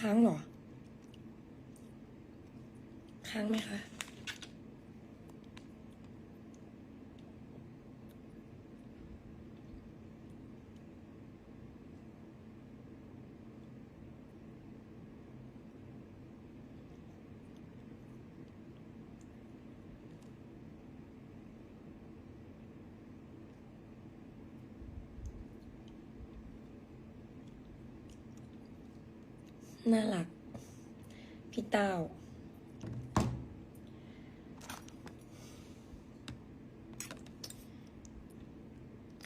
ค้างเหรอ ค้างไหมคะ น่ารัก พี่เต้า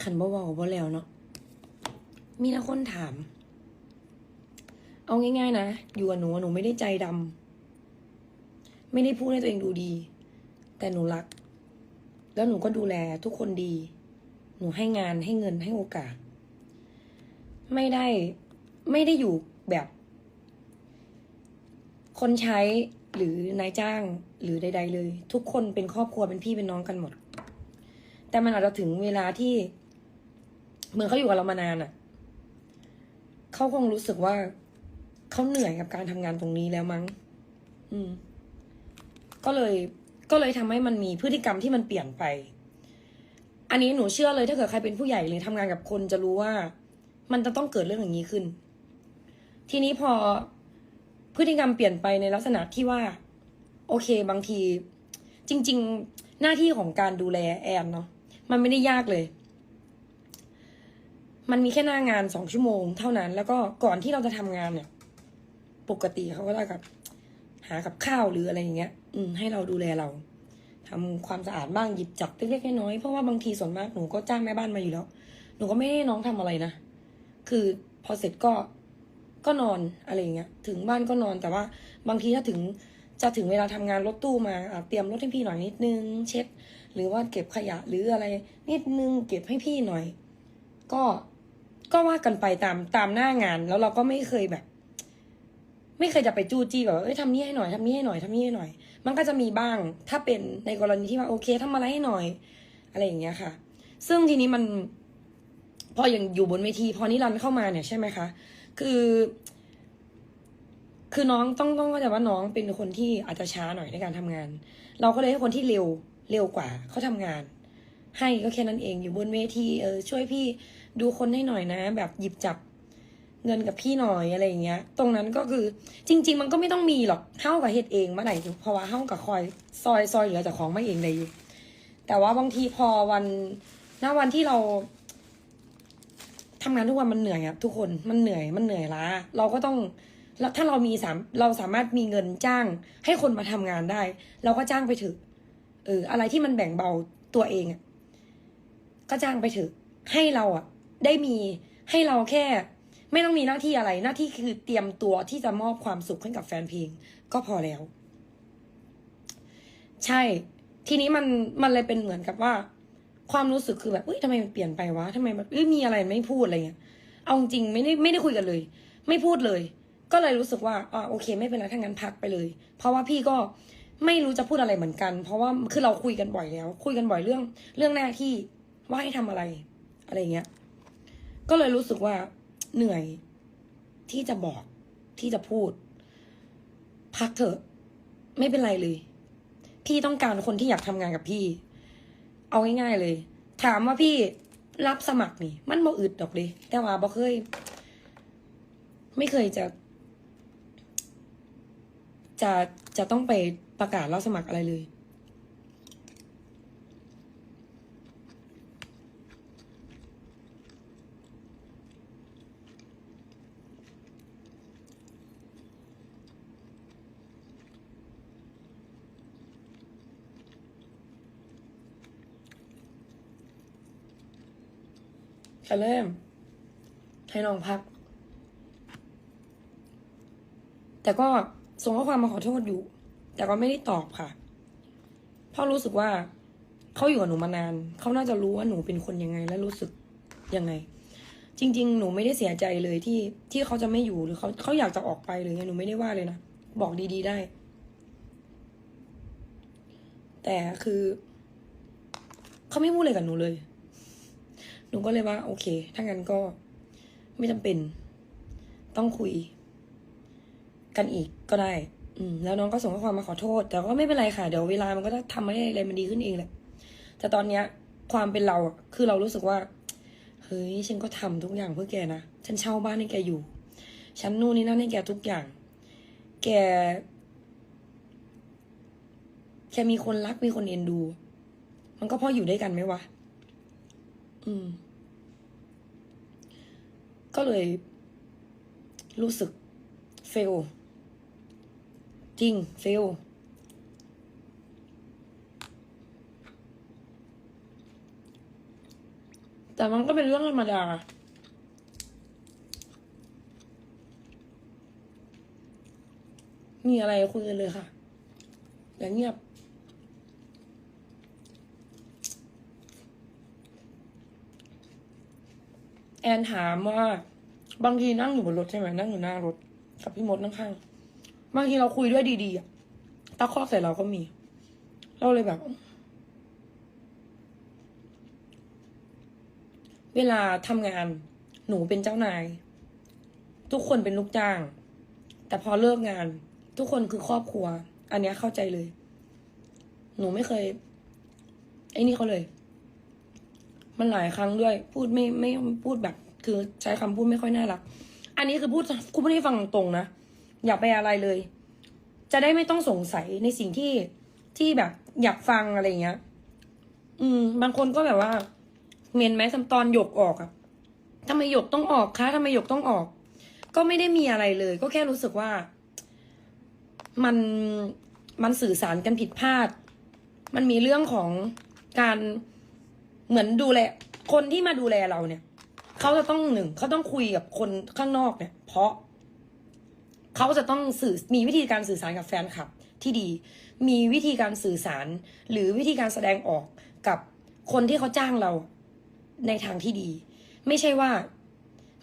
ขันบ่เวาบ่แล้วเนาะ มีแต่คนถาม เอาง่ายๆนะ อยู่กับหนูหนูไม่ได้ใจดำ ไม่ได้พูดให้ตัวเองดูดี แต่หนูรัก แล้วหนูก็ดูแลทุกคนดี หนูให้งานให้เงินให้โอกาส ไม่ได้ไม่ได้อยู่แบบ คนใช้หรือนายจ้างหรือใด ๆ เลย ทุกคนเป็นครอบครัวเป็นพี่เป็นน้องกันหมด แต่มันอาจจะถึงเวลาที่เหมือนเขาอยู่กับเรามานานอะ่ะเขาคงรู้สึกว่าเขาเหนื่อยกับการทำงานตรงนี้แล้วมั้ง อืม ก็เลยก็เลยทำให้มันมีพฤติกรรมที่มันเปลี่ยนไป อันนี้หนูเชื่อเลยถ้าเกิดใครเป็นผู้ใหญ่หรือทำงานกับคนจะรู้ว่า มันจะต้องเกิดเรื่องอย่างนี้ขึ้น ทีนี้พอ พฤติกรรมเปลี่ยนไปในลักษณะที่ว่า โอเคบางที จริง ๆ หน้าที่ของการดูแลแอนเนาะมันไม่ได้ยากเลย มันมีแค่หน้างานสองชั่วโมงเท่านั้น แล้วก็ก่อนที่เราจะทำงานเนี่ย ปกติเขาก็จะกับ หากับข้าวหรืออะไรอย่างเงี้ย อืม ให้เราดูแลเราทำความสะอาดบ้างหยิบจับเล็กๆน้อยๆเพราะว่าบางทีส่วนมากหนูก็จ้างแม่บ้านมาอยู่แล้ว หนูก็ไม่ให้น้องทำอะไรนะคือพอเสร็จก็ ก็นอนอะไรอย่างเงี้ย ถึงบ้านก็นอนแต่ว่าบางทีถ้าถึงจะถึงเวลาทำงานรถตู้มาเตรียมรถให้พี่หน่อยนิดนึง เช็ด หรือว่าเก็บขยะหรืออะไรนิดนึง เก็บให้พี่หน่อย ก็ก็ว่ากันไปตามตามหน้างาน แล้วเราก็ไม่เคยแบบ ไม่เคยจะไปจู้จี้แบบเอ้ยทำนี่ให้หน่อยทำนี่ให้หน่อยทำนี่ให้หน่อย มันก็จะมีบ้าง ถ้าเป็นในกรณีที่ว่าโอเคทำอะไรให้หน่อย อะไรอย่างเงี้ยค่ะ ซึ่งทีนี้มัน พออย่างอยู่บนเวทีพอนิรันเข้ามาเนี่ยใช่ไหมคะ คือ คือน้องต้องต้องเข้าใจว่าน้องเป็นคนที่อาจจะช้าหน่อยในการทำงาน เราก็เลยให้คนที่เร็วเร็วกว่าเขาทำงาน ให้ก็แค่นั้นเองอยู่บนเวทีเออช่วยพี่ดูคนให้หน่อยนะ แบบหยิบจับเงินกับพี่หน่อยอะไรอย่างเงี้ย ตรงนั้นก็คือจริง ๆ มันก็ไม่ต้องมีหรอกเฮ้ากับเฮ็ดเองเมื่อไหร่เพราะว่าเฮ้ากับคอยซอยซอยเหลือจากของมาเองเลยอยู่แต่ว่าบางทีพอวันหน้าวันที่เรา ทำงานทุกวันมันเหนื่อยอะทุกคนมันเหนื่อยมันเหนื่อยล้าเราก็ต้องแล้วถ้าเรามีสามเราสามารถมีเงินจ้าง ให้คนมาทำงานได้ เราก็จ้างไปเถอะเออ อะไรที่มันแบ่งเบาตัวเองอะก็จ้างไปเถอะให้เราอะ ได้มีให้เราแค่ ไม่ต้องมีหน้าที่อะไร หน้าที่คือเตรียมตัวที่จะมอบความสุขให้กับแฟนเพลง ก็พอแล้ว ใช่ ทีนี้มันมันเลยเป็นเหมือนกับว่า ความรู้สึกคือแบบเอ้ยทำไมมันเปลี่ยนไปวะทำไมแบบเอ้ยมีอะไรไม่พูดอะไรเงี้ย เอาจริงไม่ได้ไม่ได้คุยกันเลย ไม่พูดเลย ก็เลยรู้สึกว่าอ่าโอเค ไม่เป็นไรถ้างั้นพักไปเลย เพราะว่าพี่ก็ไม่รู้จะพูดอะไรเหมือนกัน เพราะว่าคือเราคุยกันบ่อยแล้ว คุยกันบ่อยเรื่อง เรื่องหน้าที่ว่าให้ทำอะไร อะไรเงี้ย ก็เลยรู้สึกว่าเหนื่อยที่จะบอกที่จะพูด พักเถอะ ไม่เป็นไรเลย พี่ต้องการคนที่อยากทำงานกับพี่ เอาง่ายๆเลย ถามว่าพี่รับสมัครนี่ มันบ่อึดดอกเลยแต่ว่าบ่เคย ไม่เคยจะ จะจะต้องไปประกาศรับสมัครอะไรเลย เริ่ม ให้น้องพัก แต่ก็ส่งข้อความมาขอโทษอยู่ แต่ก็ไม่ได้ตอบค่ะ เพราะรู้สึกว่าเขาอยู่กับหนูมานาน เขาน่าจะรู้ว่าหนูเป็นคนยังไง และรู้สึกยังไง จริง ๆ หนูไม่ได้เสียใจเลยที่ที่เขาจะไม่อยู่หรือเขาเขาอยากจะออกไปหรือไงหนูไม่ได้ว่าเลยนะ บอกดี ๆ ได้ แต่คือ เขาไม่พูดเลยกับหนูเลย นูก็เลยว่า โอเค ถ้างั้นก็ไม่จำเป็น ต้องคุย กันอีกก็ได้ อืม แล้วน้องก็ส่งข้อความมาขอโทษ แต่ก็ไม่เป็นไรค่ะ เดี๋ยวเวลามันก็จะทำให้อะไรมันดีขึ้นเองแหละ แต่ตอนเนี้ย ความเป็นเราคือเรารู้สึกว่า เฮ้ย ฉันก็ทำทุกอย่างเพื่อแกนะ ฉันเช่าบ้านให้แกอยู่ ฉันนู่นนี่นั่นให้แกทุกอย่าง แก แกมีคนรักมีคนเอ็นดู มันก็พราะอยู่ด้วยกันไหมวะ อืม ก็เลยรู้สึกเฟล จริงเฟล แต่มันก็เป็นเรื่องธรรมดามีอะไรคุยกันเลยค่ะ อย่างเงียบ นถามว่า บางทีนั่งอยู่บนรถใช่ไหมนั่งอยู่หน้ารถกับพี่มดนั่งข้างบางทีเราคุยด้วยดีๆตะคอกใส่เราก็มี เราเลยแบบ เวลาทำงานหนูเป็นเจ้านาย ทุกคนเป็นลูกจ้าง แต่พอเลิกงาน ทุกคนคือครอบครัว อันเนี้ยเข้าใจเลย หนูไม่เคย ไอ้นี่เขาเลย มันหลายครั้งด้วย พูดไม่ไม่พูดแบบ คือใช้คำพูดไม่ค่อยน่ารัก อันนี้คือพูดคุณพูดให้ฟังตรงๆนะ อย่าไปอะไรเลย จะได้ไม่ต้องสงสัยในสิ่งที่ที่แบบ อยากฟังอะไรเงี้ย อืม บางคนก็แบบว่าเมนไหมทำตอนหยกออกอะทำไมหยกต้องออกคะทำไมหยกต้องออก ก็ไม่ได้มีอะไรเลย ก็แค่รู้สึกว่า มันมันสื่อสารกันผิดพลาด มันมีเรื่องของการเหมือนดูแล คนที่มาดูแลเราเนี่ย เขาจะต้องหนึ่งเขาต้องคุยกับคนข้างนอกเนี่ย เพราะเขาจะต้องสื่อมีวิธีการสื่อสารกับแฟนคลับ ที่ดี มีวิธีการสื่อสาร หรือวิธีการแสดงออกกับคนที่เขาจ้างเราในทางที่ดี ไม่ใช่ว่า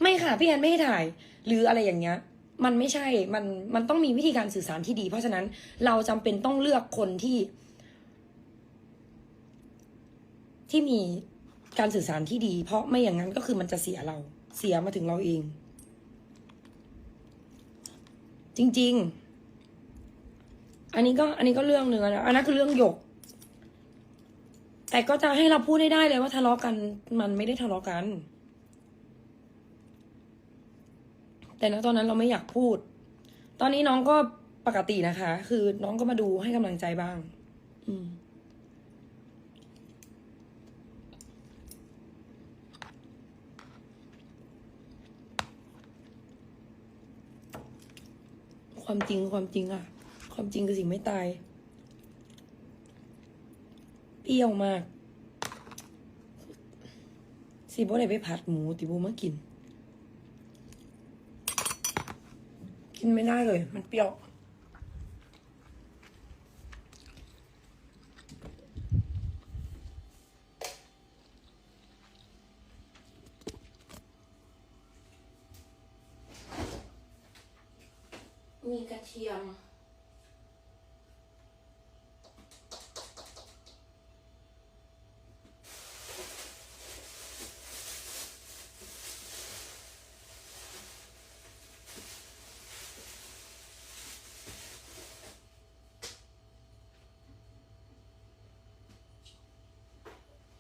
ไม่ค่ะพี่แอนไม่ให้ถ่าย หรืออะไรอย่างเงี้ย มันไม่ใช่ มันมันต้องมีวิธีการสื่อสารที่ดี เพราะฉะนั้นเราจำเป็นต้องเลือกคนที่ ที่มี การสื่อสารที่ดี เพราะไม่อย่างนั้นก็คือมันจะเสียเรา เสียมาถึงเราเอง จริง ๆ อันนี้ก็ อันนี้ก็เรื่องหนึ่งนะอันนั้นคือเรื่องหยก แต่ก็จะให้เราพูดได้ได้เลยว่าทะเลาะกัน มันไม่ได้ทะเลาะกัน แต่ณตอนนั้นเราไม่อยากพูด ตอนนี้น้องก็ปกตินะคะ คือน้องก็มาดูให้กำลังใจบ้าง อืม ความจริงความจริงอะความจริงคือสิ่งไม่ตาย เปรี้ยวมาก สิบ่ได้ไปผัดหมูติบูมากิน กินไม่ได้เลย มันเปรี้ยว มีกระเทียม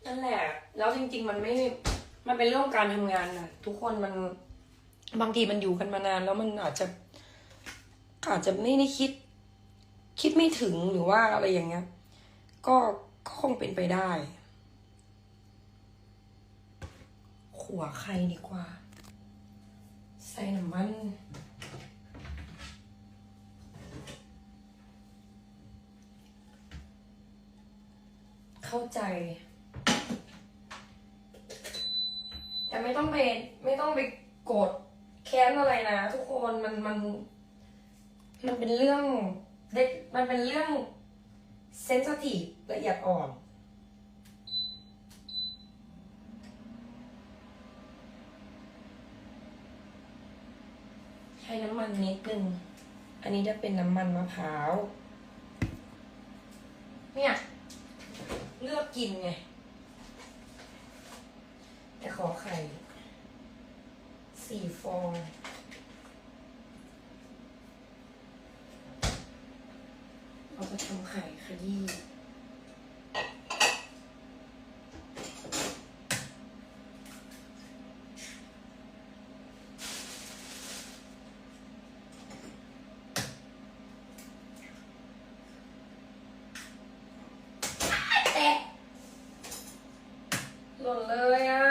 นั่นแหละ แล้วจริง ๆ มันไม่ มันเป็นเรื่องการทำงานนะทุกคนมันบางทีมันอยู่กันมานานแล้วมันอาจจะ อาจจะไม่ได้คิด คิดไม่ถึงหรือว่าอะไรอย่างเงี้ย ก็ก็คงเป็นไปได้ขัวไข่ดีกว่า ใส่น้ำมันเข้าใจ แต่ไม่ต้องไปไม่ต้องไปโกรธแค้นอะไรนะทุกคนมันมัน มันเป็นเรื่องเด็กมันเป็นเรื่องเซนสทีฟละเอียดอ่อนใช้น้ำมันนิดนึง อันนี้จะเป็นน้ำมันมะพร้าว เนี่ย เลือกกินไง แต่ขอไข่สี่ฟอง เอาไปทำไข่ขยี้แตะหล่นเลยอะ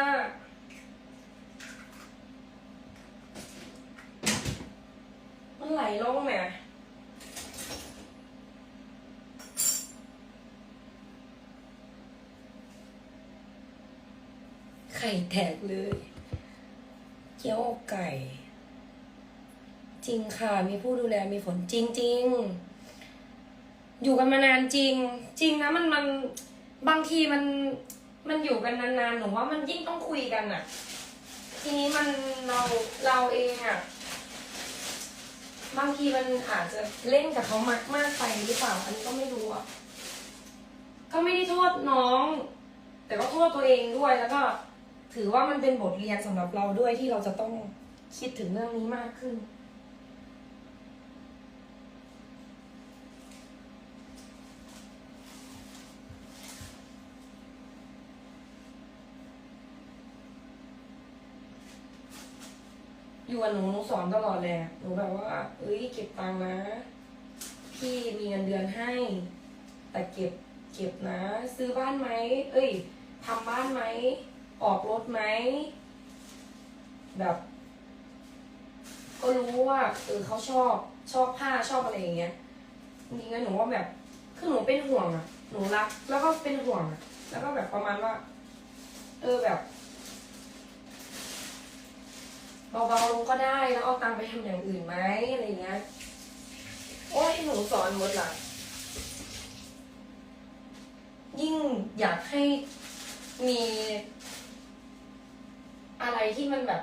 มันไหลลงแหม ไข่แตกเลย เกี๊ยวอกไก่ จริงค่ะ มีผู้ดูแลมีฝนจริงจริงอยู่กันมานานจริง จริงนะมันมันบางทีมันมันอยู่กันนานๆหนูว่ามันยิ่งต้องคุยกันอะทีนี้มันเราเราเองอะบางทีมันอาจจะเล่นกับเขามากมากไปหรือเปล่าอันนี้ก็ไม่รู้อะก็ไม่ได้โทษน้อง แต่ก็โทษตัวเองด้วยแล้วก็ ถือว่ามันเป็นบทเรียนสำหรับเราด้วยที่เราจะต้องคิดถึงเรื่องนี้มากขึ้น อยู่กับหนูหนูสอนตลอดเลยอะหนูแบบว่า เอ้ยเก็บตังค์นะ พี่มีเงินเดือนให้ แต่เก็บเก็บนะ ซื้อบ้านไหม เอ้ยทำบ้านไหม ออกรถไหม แบบ ก็รู้ว่าเออเขาชอบชอบผ้าชอบอะไรอย่างเงี้ยจริงๆหนูว่าแบบคือหนูเป็นห่วงอะหนูรัก แล้วก็เป็นห่วงอะแล้วก็แบบประมาณว่า เออแบบเบาๆลงก็ได้แล้วเอาตังไปทำอย่างอื่นไหมอะไรเงี้ยโอ้ยหนูสอนหมดละยิ่งอยากให้มี ที่มันแบบ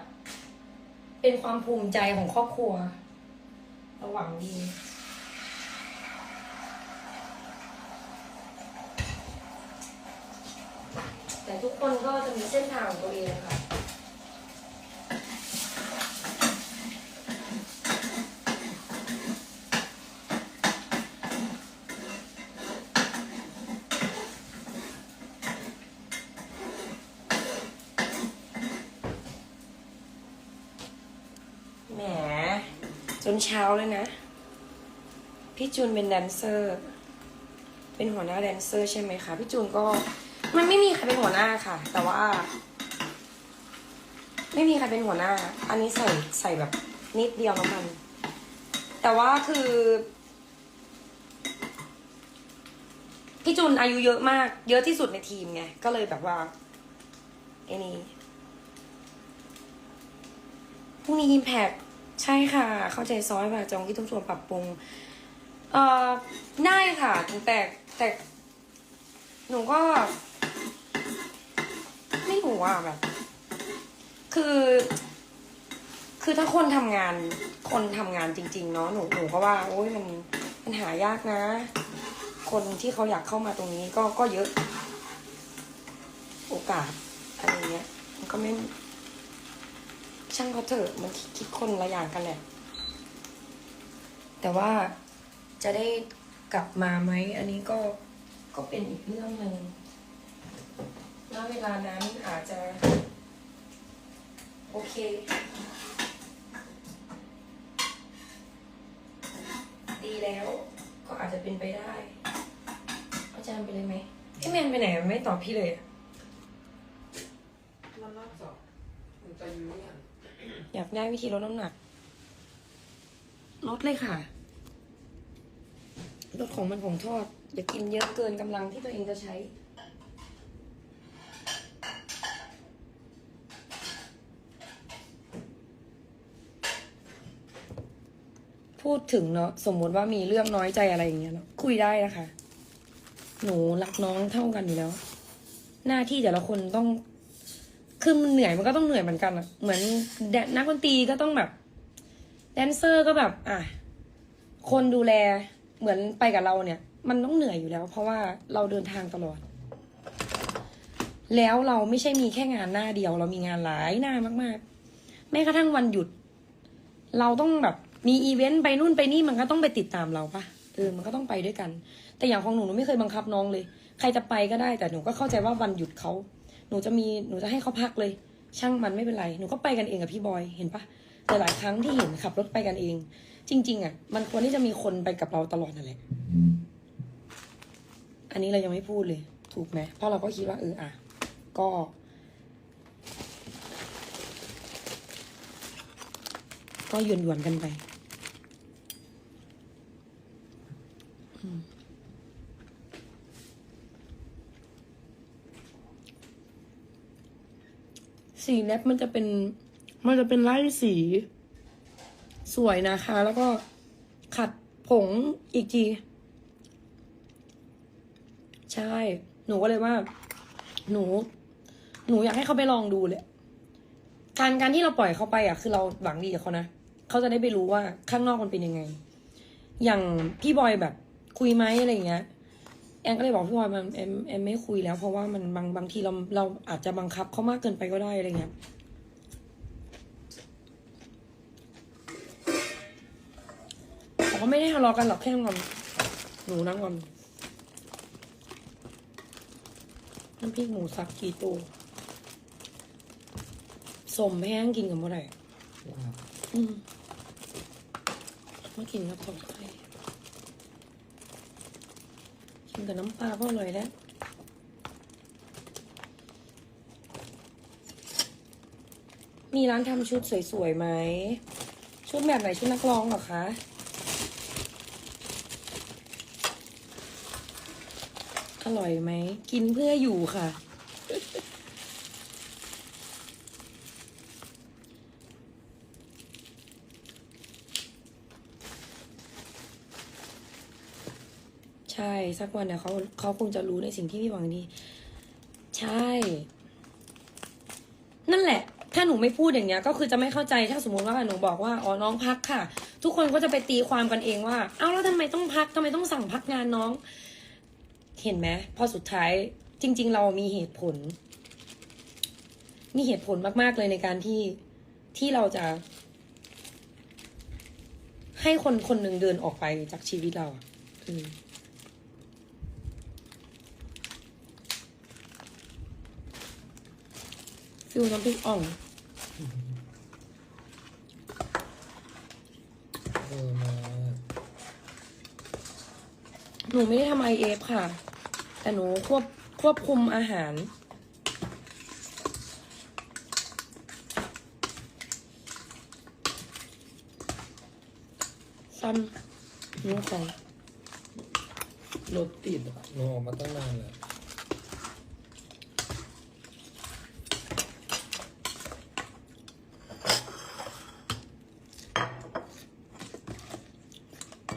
เป็นความภูมิใจของครอบครัว ระหว่างดีแต่ทุกคนก็จะมีเส้นทางของตัวเองค่ะ แหม จ นเช้าเลยนะ พี่จูนเป็นแดนเซอร์ เป็นหัวหน้าแดนเซอร์ใช่ไหมคะ พี่จูนก็ มันไม่มีใครเป็นหัวหน้าค่ะ แต่ว่า ไม่มีใครเป็นหัวหน้า อันนี้ใส่ใส่แบบนิดเดียวน้ำมัน แต่ว่าคือ พี่จูนอายุเยอะมาก เยอะที่สุดในทีมไง ก็เลยแบบว่าไอ้นี่พรุ่งนี้อิมแพก ใช่ค่ะ เข้าใจซ้อยแบบจองที่ต้องชวนปรับปรุง เอ่อได้ค่ะแต่แต่หนูก็ ไม่รู้อะแบบ คือ คือถ้าคนทำงาน คนทำงานจริง ๆ เนาะหนูหนูก็ว่าโอ้ยมันมันหายากนะ คนที่เขาอยากเข้ามาตรงนี้ก็ก็เยอะ โอกาสอะไรเงี้ย มันก็ไม่ ช่างเขาเถอะมันคิดคนละอย่างกันแหละ แต่ว่าจะได้กลับมาไหม อันนี้ก็ก็เป็นอีกเรื่องหนึ่งณเวลานั้นอาจจะ โอเค ดีแล้ว ก็อาจจะเป็นไปได้อาจารย์ไปเลยไหมพี่แมนไปไหนไม่ตอบพี่เลยอะมันน่าจะมันจะยุ่งอย่าง อยากได้วิธีลดน้ำหนัก ลดเลยค่ะ ลดของมันของทอด อย่ากินเยอะเกินกำลังที่ตัวเองจะใช้พูดถึงเนาะสมมุติว่ามีเรื่องน้อยใจอะไรอย่างเงี้ยเนาะคุยได้นะคะ หนูรักน้องเท่ากันอยู่แล้ว หน้าที่แต่ละคนต้อง คือมันเหนื่อยมันก็ต้องเหนื่อยเหมือนกันอะเหมือนแดนนักดนตรีก็ต้องแบบแดนเซอร์ก็แบบอะคนดูแลเหมือนไปกับเราเนี่ย มันต้องเหนื่อยอยู่แล้ว เพราะว่าเราเดินทางตลอด แล้วเราไม่ใช่มีแค่งานหน้าเดียว เรามีงานหลายหน้ามากๆ แม้กระทั่งวันหยุด เราต้องแบบมีอีเวนต์ไปนู่นไปนี่มันก็ต้องไปติดตามเราปะเออมันก็ต้องไปด้วยกัน แต่อย่างของหนูหนูไม่เคยบังคับน้องเลย ใครจะไปก็ได้แต่หนูก็เข้าใจว่าวันหยุดเขา หนูจะมีหนูจะให้เขาพักเลย ช่างมันไม่เป็นไรหนูก็ไปกันเองกับพี่บอยเห็นปะแต่หลายครั้งที่เห็นขับรถไปกันเอง จริง ๆ อะ มันควรที่จะมีคนไปกับเราตลอดนั่นแหละอันนี้เรายังไม่พูดเลย ถูกไหมเพราะเราก็คิดว่าเอออะก็ก็หยวนหยวนๆกันไป อืม สีแนบมันจะเป็น มันจะเป็นไล่สี สวยนะคะ แล้วก็ขัดผงอีกที ใช่ หนูก็เลยว่า หนู หนูอยากให้เขาไปลองดูเลยการการที่เราปล่อยเขาไปอะ คือเราหวังดีกับเขานะเขาจะได้ไปรู้ว่าข้างนอกมันเป็นยังไง อย่างพี่บอยแบบคุยไหมอะไรอย่างเงี้ย อนก็เลยบอกพี่บอยมันแอมแอมไม่คุยแล้ว เพราะว่ามันบางบางทีเราเราอาจจะบังคับเขามากเกินไปก็ได้อะไรเงี้ยแต่ก็ไม่ได้ทะเลาะกันหรอกแค่งอนหนูนั่งงอนน้ำพริกหมูสับกี่ตัวสมแห้งกินกับเมื่อไหร่อืมมากินกับของไทย กินกับน้ำปลาก็อร่อยแล้วมีร้านทำชุดสวยๆไหม ชุดแบบไหนชุดนักร้องเหรอคะ อร่อยไหม กินเพื่ออยู่ค่ะ ใช่ สักวันเนี่ยเขาเขาคงจะรู้ในสิ่งที่พี่หวังดี ใช่ นั่นแหละ ถ้าหนูไม่พูดอย่างเงี้ย ก็คือจะไม่เข้าใจถ้าสมมติว่าหนูบอกว่าอ๋อน้องพักค่ะ ทุกคนก็จะไปตีความกันเองว่า เอ้าแล้วทำไมต้องพักทำไมต้องสั่งพักงานน้อง เห็นไหมพอสุดท้ายจริง ๆ เรามีเหตุผล มีเหตุผลมาก ๆ เลยในการที่ที่เราจะ ให้คนคนหนึ่งเดินออกไปจากชีวิตเราอืม ฟิลน้ำพริกอ่องเออมาหนูไม่ได้ทำไอเอฟค่ะ แต่หนูควบควบคุมอาหาร ซ้ำหนูของ รถติดอะหนูออกมาตั้งนานแล้ว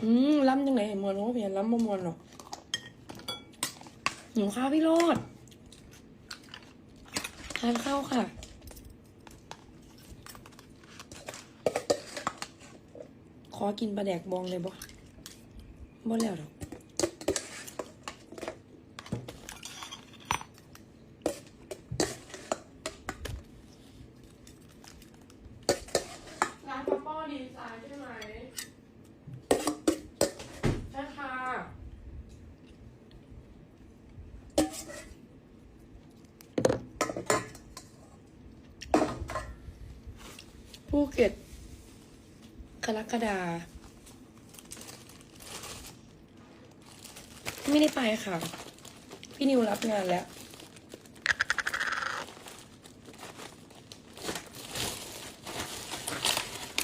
อืมล้ำจังไหนมวนว่าเพียนล้ำบ่มวนหรอกหนูข้าวพี่โรดทานข้าวค่ะขอกินปลาแดกบองเลยบ่บ่แล้วดอกร้านป้าป้อดีไซน์ใช่ไหม ใช่ค่ะ ภูเก็ตกรกฎาไม่ได้ไปค่ะ พี่นิวรับงานแล้ว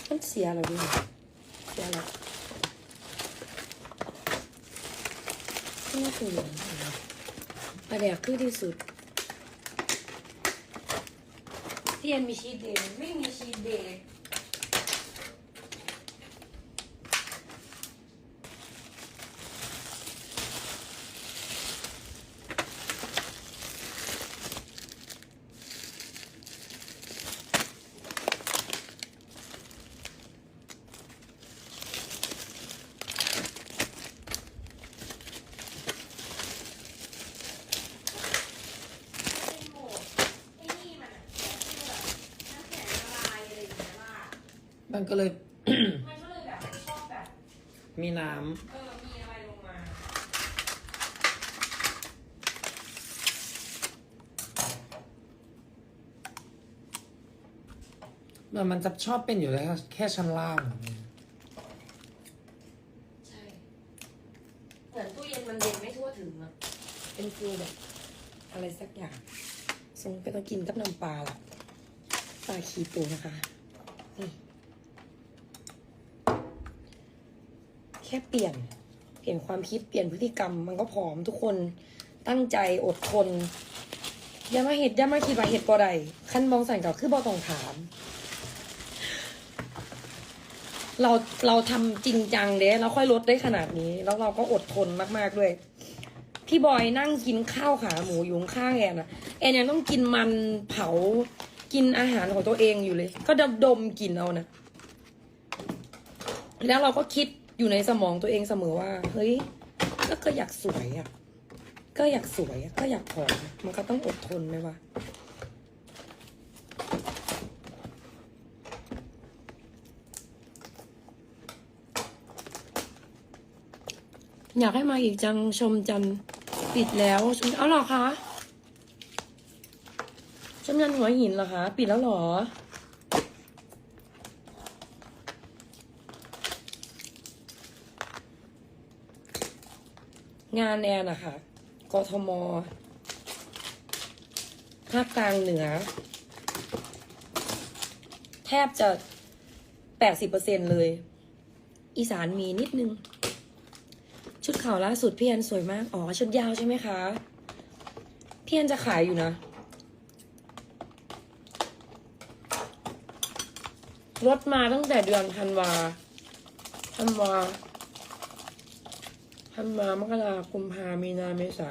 มันเสียหรอพี่เสียแล้วไม่น่าเป็นอย่างนั้นนะปลาแดกคือที่สุด เทียนันก็เลยมีน้ำเออมือนมันจะชอบเป็นอยู่แล้วแค่ชั้นล่าง ใช่เหมือนตู้เย็นมันเย็นไม่ทั่วถึงอะเป็นฟิลแบบอะไรสักอย่างสงไปต้องกินกับน้ำปลาล่ะปลาขีปูนะคะ ปลี่ยน เปลี่ยนความคิดเปลี่ยนพฤติกรรม มันก็ผอมทุกคนตั้งใจอดทนอย่ามาเห็ดอย่ามาคิดว่าเห็ดบ่ได้ขั้นมองสั่นกับคือบ่ต้องถาม เราเราทำจริงจังเด้แล้วค่อยลดได้ขนาดนี้ แล้วเราก็อดทนมากๆด้วยพี่บอยนั่งกินข้าวขาหมูอยู่ข้างแอนอะแอนยังต้องกินมันเผากินอาหารของตัวเองอยู่เลย ก็ดมดมๆกินเอานะแล้วเราก็คิด อยู่ในสมองตัวเองเสมอว่า เฮ้ย ก็ก็อยากสวยอะก็อยากสวยอะก็อยากผอมมันก็ต้องอดทนไหมวะอยากให้มาอีกจังชมจันปิดแล้วชมเอาหรอคะชมจันหัวหินเหรอคะ ปิดแล้วหรอ งานแอนอะคะกทมภาคกลางเหนือ แทบจะแปดสิบเปอร์เซ็นเลย อีสานมีนิดนึง ชุดขาวล่าสุดพี่แอนสวยมาก อ๋อ ชุดยาวใช่ไหมคะ พี่แอนจะขายอยู่นะรถมาตั้งแต่เดือนธันวาธันวา ธันวามกรากุมภามีนาเมษา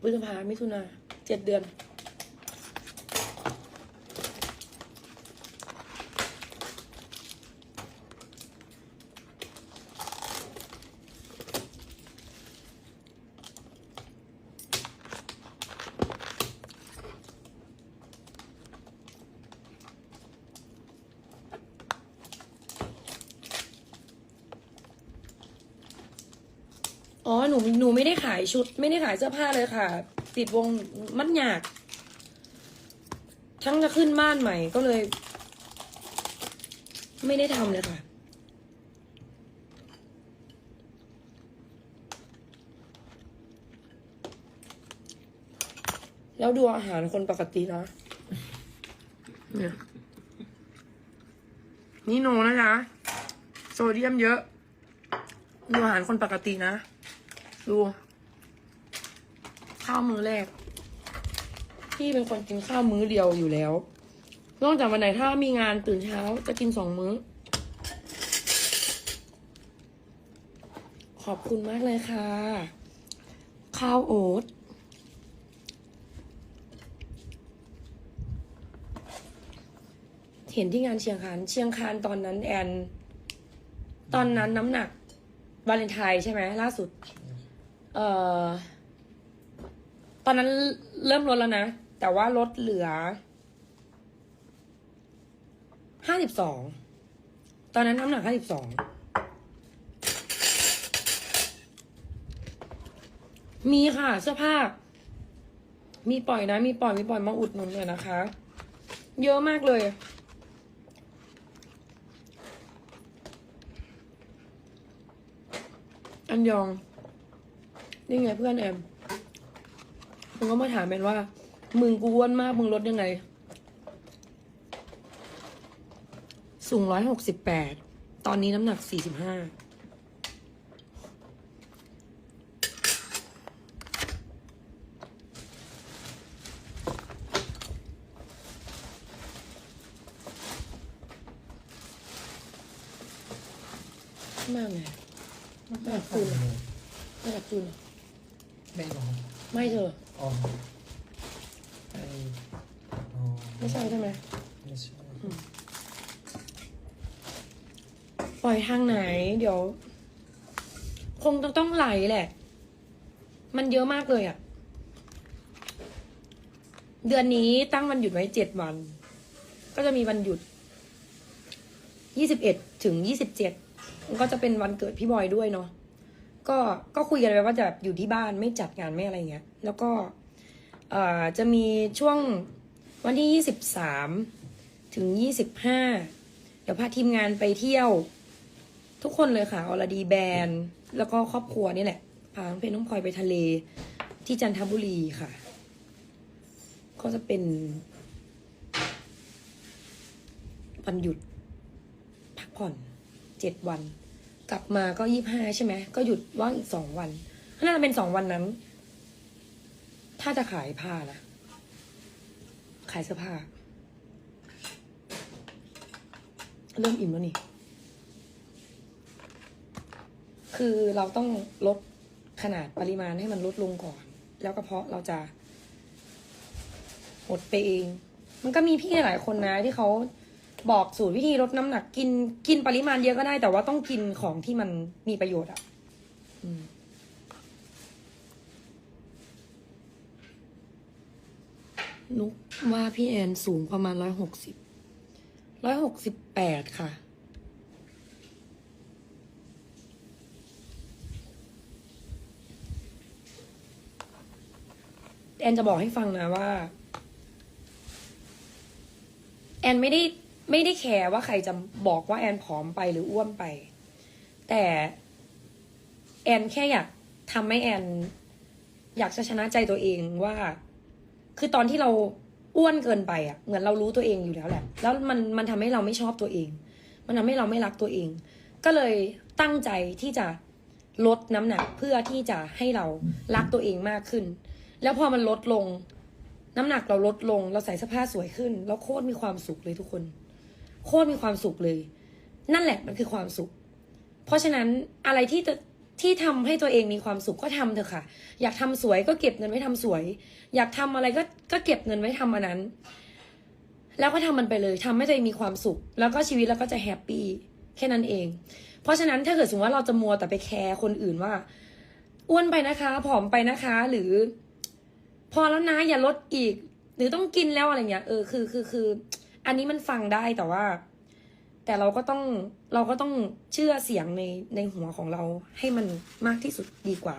พฤษภามิถุนาเจ็ดเดือน อ๋อหนูหนูไม่ได้ขายชุด ไม่ได้ขายเสื้อผ้าเลยค่ะ ติดวงมันยาก ทั้งจะขึ้นบ้านใหม่ก็เลย ไม่ได้ทำเลยค่ะแล้วดูอาหารคนปกตินะ เนี่ย นี่โนนะจ๊ะโซเดียมเยอะ ดูอาหารคนปกตินะ ดู ข้าวมื้อแรก พี่เป็นคนกินข้าวมื้อเดียวอยู่แล้ว นอกจากวันไหนถ้ามีงานตื่นเช้าจะกินสองมื้อ ขอบคุณมากเลยค่ะ ข้าวโอ๊ตเห็นที่งานเชียงคานเชียงคานตอนนั้นแอน ตอนนั้นน้ำหนักวาเลนไทน์ใช่ไหมล่าสุด เอ่อ ตอนนั้นเริ่มลดแล้วนะ แต่ว่าลดเหลือห้าสิบสอง ตอนนั้นน้ำหนักห้าสิบสอง มีค่ะเสื้อผ้า มีปล่อยนะ มีปล่อย มีปล่อยมาอุดหนุนเลยนะคะ เยอะมากเลยอันยอง นี่ไงเพื่อนแอมมึงก็มาถามแมนว่า มึงกูอ้วนมากมึงลดยังไง สูงร้อยหกสิบแปด ตอนนี้น้ำหนักสี่สิบห้ามากไงไม่ได้คืนไม่อยากกิน แม่หรอไม่เธอ อ๋อไออ๋อไม่ใช่ใช่ไหม ไม่ใช่ปล่อยทางไหน เดี๋ยว คงต้องต้องไหลแหละ มันเยอะมากเลยอะ่ะ เดือนนี้ตั้งวันหยุดไว้เจ็ดวัน ก็จะมีวันหยุดยี่สิบเอ็ดถึงยี่สิบเจ็ดมันก็จะเป็นวันเกิดพี่บอยด้วยเนาะ ก็ก็คุยกันไว้ว่าจะแบบอยู่ที่บ้านไม่จัดงานไม่อะไรเงี้ย แล้วก็เอ่อจะมีช่วงวันที่ยี่สิบสามถึงยี่สิบห้าเดี๋ยวพาทีมงานไปเที่ยว ทุกคนเลยค่ะออรดีแบรนด์แล้วก็ครอบครัวนี่แหละพาน้องเพนน้องพลอยไปทะเลที่จันทบุรีค่ะ ก็จะเป็นวันหยุด พักผ่อนเจ็ดวัน กลับมาก็ยี่ห้าใช่ไหมก็หยุดว่างอีกสองวันน่าจะเป็นสองวันนั้น ถ้าจะขายผ้านะขายเสื้อผ้า เริ่มอิ่มแล้วนี่ คือเราต้องลดขนาดปริมาณให้มันลดลงก่อน แล้วกระเพาะเราจะหดไปเอง มันก็มีพี่หลายคนนะที่เขา บอกสูตรวิธีลดน้ำหนักกินกินปริมาณเยอะก็ได้ แต่ว่าต้องกินของที่มันมีประโยชน์อะอืมนุกว่าพี่แอนสูงประมาณร้อยหกสิบร้อยหกสิบแปดค่ะ แอนจะบอกให้ฟังนะว่า แอนไม่ได้ ไม่ได้แคร์ว่าใครจะบอกว่าแอนผอมไปหรืออ้วนไป แต่แอนแค่อยากทำให้แอน อยากจะชนะใจตัวเองว่า คือตอนที่เราอ้วนเกินไปอะ เหมือนเรารู้ตัวเองอยู่แล้วแหละ แล้วมันมันทำให้เราไม่ชอบตัวเอง มันทำให้เราไม่รักตัวเอง ก็เลยตั้งใจที่จะลดน้ำหนักเพื่อที่จะให้เรารักตัวเองมากขึ้น แล้วพอมันลดลง น้ำหนักเราลดลง เราใส่เสื้อผ้าสวยขึ้น แล้วโคตรมีความสุขเลยทุกคน โคตรมีความสุขเลย นั่นแหละมันคือความสุข เพราะฉะนั้นอะไรที่จะที่ทำให้ตัวเองมีความสุขก็ทำเถอะค่ะ อยากทำสวยก็เก็บเงินไว้ทำสวย อยากทำอะไรก็ก็เก็บเงินไว้ทำอันนั้น แล้วก็ทำมันไปเลยทำให้ตัวเองมีความสุข แล้วก็ชีวิตเราก็จะแฮปปี้แค่นั้นเอง เพราะฉะนั้นถ้าเกิดสมมติว่าเราจะมัวแต่ไปแคร์คนอื่นว่าอ้วนไปนะคะผอมไปนะคะ หรือ พอแล้วนะอย่าลดอีก หรือต้องกินแล้วอะไรเงี้ยเออคือคือคืออั อันนี้มันฟังได้แต่ว่า แต่เราก็ต้องเราก็ต้องเชื่อเสียงในในหัวของเราให้มันมากที่สุดดีกว่า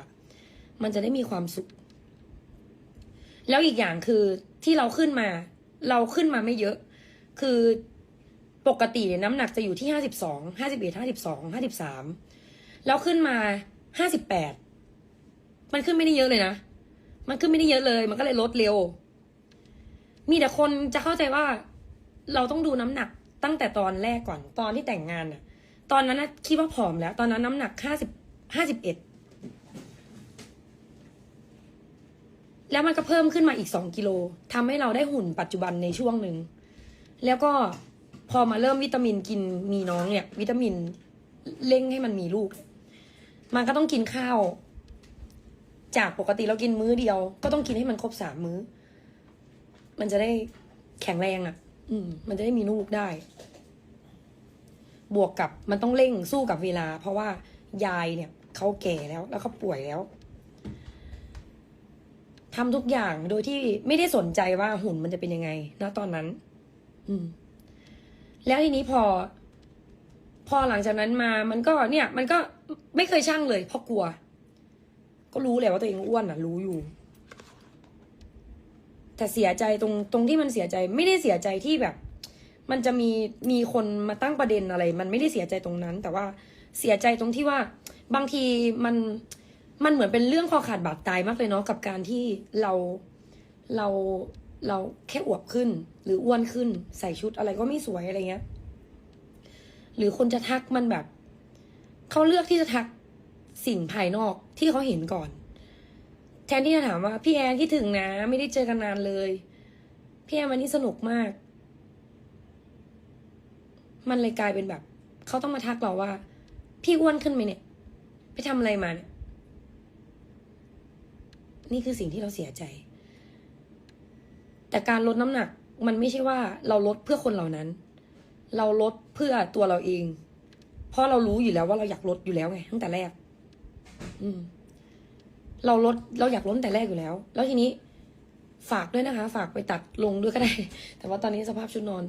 มันจะได้มีความสุข แล้วอีกอย่างคือที่เราขึ้นมา เราขึ้นมาไม่เยอะ คือปกติน้ำหนักจะอยู่ที่ห้าสิบสองห้าสิบเอ็ดห้าสิบสองห้าสิบสามแล้วขึ้นมาห้าสิบแปดมันขึ้นไม่ได้เยอะเลยนะ มันขึ้นไม่ได้เยอะเลย มันก็เลยลดเร็ว มีแต่คนจะเข้าใจว่า เราต้องดูน้ำหนักตั้งแต่ตอนแรกก่อนตอนที่แต่งงานน่ะ ตอนนั้นนะคิดว่าผอมแล้ว ตอนนั้นน้ำหนักห้าสิบห้าสิบเอ็ดแล้วมันก็เพิ่มขึ้นมาอีกสองกิโลทำให้เราได้หุ่นปัจจุบันในช่วงหนึ่งแล้วก็พอมาเริ่มวิตามินกินมีน้องเนี่ย วิตามินเร่งให้มันมีลูก มันก็ต้องกินข้าว จากปกติเรากินมื้อเดียว ก็ต้องกินให้มันครบสามมื้อ มันจะได้แข็งแรงอะ่ะ อืม มันจะได้มีลูกได้ บวกกับมันต้องเร่งสู้กับเวลา เพราะว่ายายเนี่ยเขาแก่แล้ว แล้วเขาป่วยแล้วทำทุกอย่างโดยที่ไม่ได้สนใจว่าหุ่นมันจะเป็นยังไงณตอนนั้น อืม แล้วทีนี้พอ พอหลังจากนั้นมา มันก็เนี่ย มันก็ไม่เคยช่างเลยเพราะกลัว ก็รู้แหละว่าตัวเองอ้วนอะ รู้อยู่ แต่เสียใจตรงตรงที่มันเสียใจไม่ได้เสียใจที่แบบ มันจะมีมีคนมาตั้งประเด็นอะไร มันไม่ได้เสียใจตรงนั้น แต่ว่าเสียใจตรงที่ว่าบางทีมันมันเหมือนเป็นเรื่องคอขาดบาดตายมากเลยเนาะกับการที่เราเราเราแค่อวบขึ้น หรืออ้วนขึ้น ใส่ชุดอะไรก็ไม่สวยอะไรเงี้ย หรือคนจะทักมันแบบเขาเลือกที่จะทักสิ่งภายนอกที่เขาเห็นก่อน แทนที่จะถามว่าพี่แอนคิดถึงนะ ไม่ได้เจอกันนานเลย พี่แอนวันนี้สนุกมาก มันเลยกลายเป็นแบบเขาต้องมาทักเราว่า พี่อ้วนขึ้นไหมเนี่ย ไปทำอะไรมาเนี่ยนี่คือสิ่งที่เราเสียใจ แต่การลดน้ำหนัก มันไม่ใช่ว่าเราลดเพื่อคนเหล่านั้น เราลดเพื่อตัวเราเอง เพราะเรารู้อยู่แล้วว่าเราอยากลดอยู่แล้วไงตั้งแต่แรก อืม เราลดเราอยากลดตั้งแต่แรกอยู่แล้ว แล้วทีนี้ฝากด้วยนะคะ ฝากไปตัดลงด้วยก็ได้ แต่ว่าตอนนี้สภาพชุดนอน